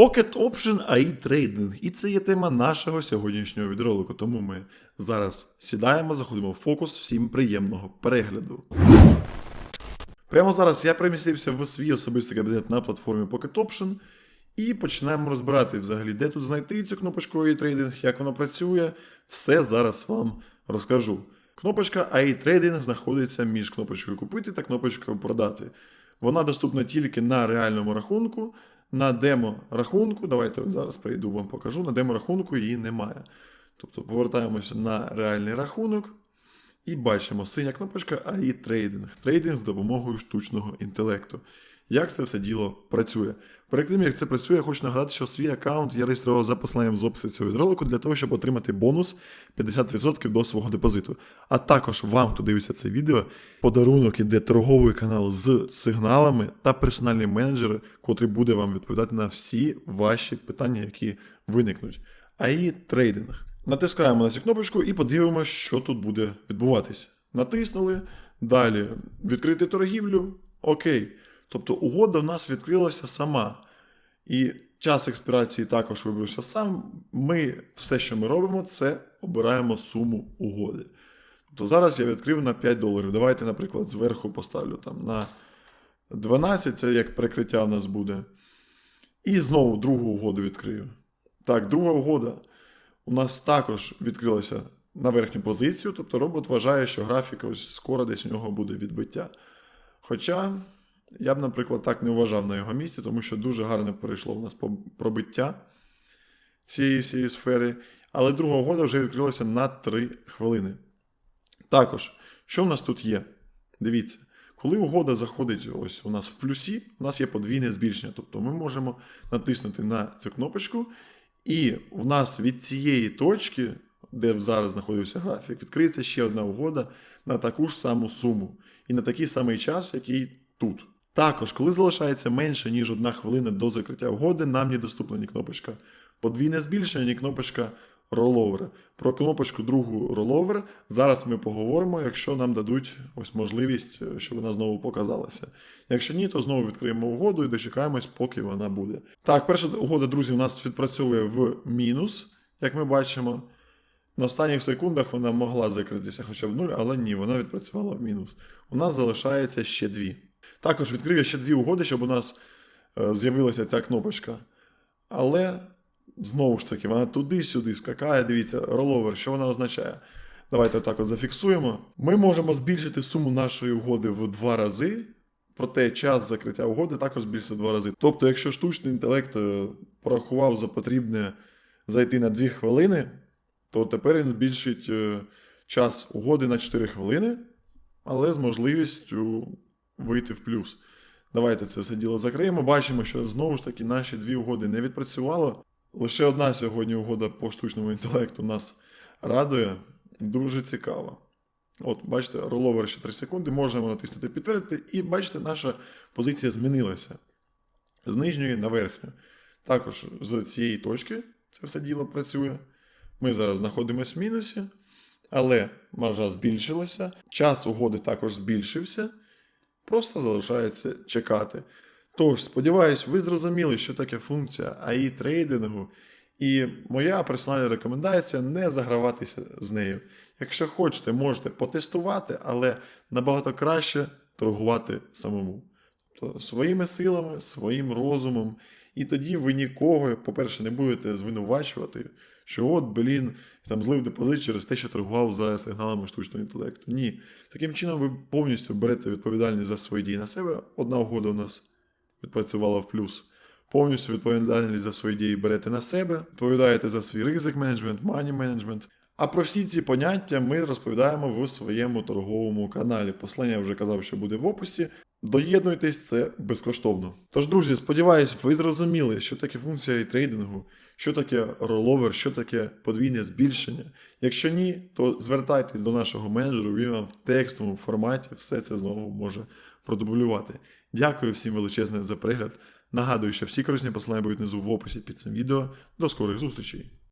Pocket Option AI Trading. І це є тема нашого сьогоднішнього відролику. Тому ми зараз сідаємо, заходимо в фокус. Всім приємного перегляду. Прямо зараз я перемістився в свій особистий кабінет на платформі Pocket Option і починаємо розбирати взагалі, де тут знайти цю кнопочку AI Trading, як воно працює. Все зараз вам розкажу. Кнопочка AI Trading знаходиться між кнопочкою купити та кнопочкою продати. Вона доступна тільки на реальному рахунку. На демо-рахунку, давайте от зараз прийду вам покажу, на демо-рахунку її немає. Тобто повертаємося на реальний рахунок і бачимо синя кнопочка AI Trading. Трейдинг з допомогою штучного інтелекту. Як це все діло працює? Перед тим, як це працює, я хочу нагадати, що свій аккаунт я реєстрував за посиланням з опису цього відролику для того, щоб отримати бонус 50% до свого депозиту. А також вам, хто дивиться це відео, подарунок іде торговий канал з сигналами та персональний менеджер, котрий буде вам відповідати на всі ваші питання, які виникнуть. AI трейдинг. Натискаємо на цю кнопочку і подивимося, що тут буде відбуватись. Натиснули. Далі відкрити торгівлю. Окей. Тобто угода в нас відкрилася сама. І час експірації також вибрався сам. Ми все, що ми робимо, це обираємо суму угоди. Тобто зараз я відкрив на 5 доларів. Давайте, наприклад, зверху поставлю там на 12, це як прикриття у нас буде. І знову другу угоду відкрию. Так, друга угода у нас також відкрилася на верхню позицію, тобто робот вважає, що графік ось скоро десь у нього буде відбиття. Хоча я б, наприклад, так не вважав на його місці, тому що дуже гарно перейшло в нас пробиття цієї всієї сфери. Але друга угода вже відкрилася на 3 хвилини. Також, що в нас тут є? Дивіться, коли угода заходить ось у нас в плюсі, у нас є подвійне збільшення. Тобто ми можемо натиснути на цю кнопочку, і в нас від цієї точки, де зараз знаходився графік, відкриється ще одна угода на таку ж саму суму і на такий самий час, який тут. Також, коли залишається менше, ніж одна хвилина до закриття угоди, нам не доступна ні кнопочка подвійне збільшення, ні кнопочка роловер. Про кнопочку другу роловер зараз ми поговоримо, якщо нам дадуть ось можливість, щоб вона знову показалася. Якщо ні, то знову відкриємо угоду і дочекаємось, поки вона буде. Так, перша угода, друзі, у нас відпрацьовує в мінус, як ми бачимо. На останніх секундах вона могла закритися хоча б нуль, але ні, вона відпрацювала в мінус. У нас залишається ще дві. Також відкрив я ще дві угоди, щоб у нас е, з'явилася ця кнопочка. Але знову ж таки, вона туди-сюди скакає. Дивіться, роловер, що вона означає? Давайте так от зафіксуємо. Ми можемо збільшити суму нашої угоди в два рази, проте час закриття угоди також збільшиться два рази. Тобто, якщо штучний інтелект е, порахував за потрібне зайти на 2 хвилини, то тепер він збільшить е, час угоди на 4 хвилини, але з можливістю вийти в плюс. Давайте це все діло закриємо. Бачимо, що знову ж таки наші дві угоди не відпрацювало. Лише одна сьогодні угода по штучному інтелекту нас радує. Дуже цікаво. От, бачите, роловер ще 3 секунди, можемо натиснути підтвердити, і бачите, наша позиція змінилася з нижньої на верхню. Також з цієї точки це все діло працює. Ми зараз знаходимося в мінусі, але маржа збільшилася, час угоди також збільшився. Просто залишається чекати. Тож, сподіваюсь, ви зрозуміли, що таке функція AI трейдингу, і моя персональна рекомендація не заграватися з нею. Якщо хочете, можете потестувати, але набагато краще торгувати самому. Тобто своїми силами, своїм розумом. І тоді ви нікого, по-перше, не будете звинувачувати, що от, блін, там злив депозит через те, що торгував за сигналами штучного інтелекту. Ні. Таким чином ви повністю берете відповідальність за свої дії на себе. Одна угода у нас відпрацювала в плюс. Повністю відповідальність за свої дії берете на себе, відповідаєте за свій ризик менеджмент, мані менеджмент. А про всі ці поняття ми розповідаємо в своєму торговому каналі. Послання я вже казав, що буде в описі. Доєднуйтесь, це безкоштовно. Тож, друзі, сподіваюсь, ви зрозуміли, що таке функція трейдингу, що таке роловер, що таке подвійне збільшення. Якщо ні, то звертайтесь до нашого менеджеру, він вам в текстовому форматі все це знову може продублювати. Дякую всім величезне за перегляд. Нагадую, що всі корисні посилання будуть внизу в описі під цим відео. До скорих зустрічей!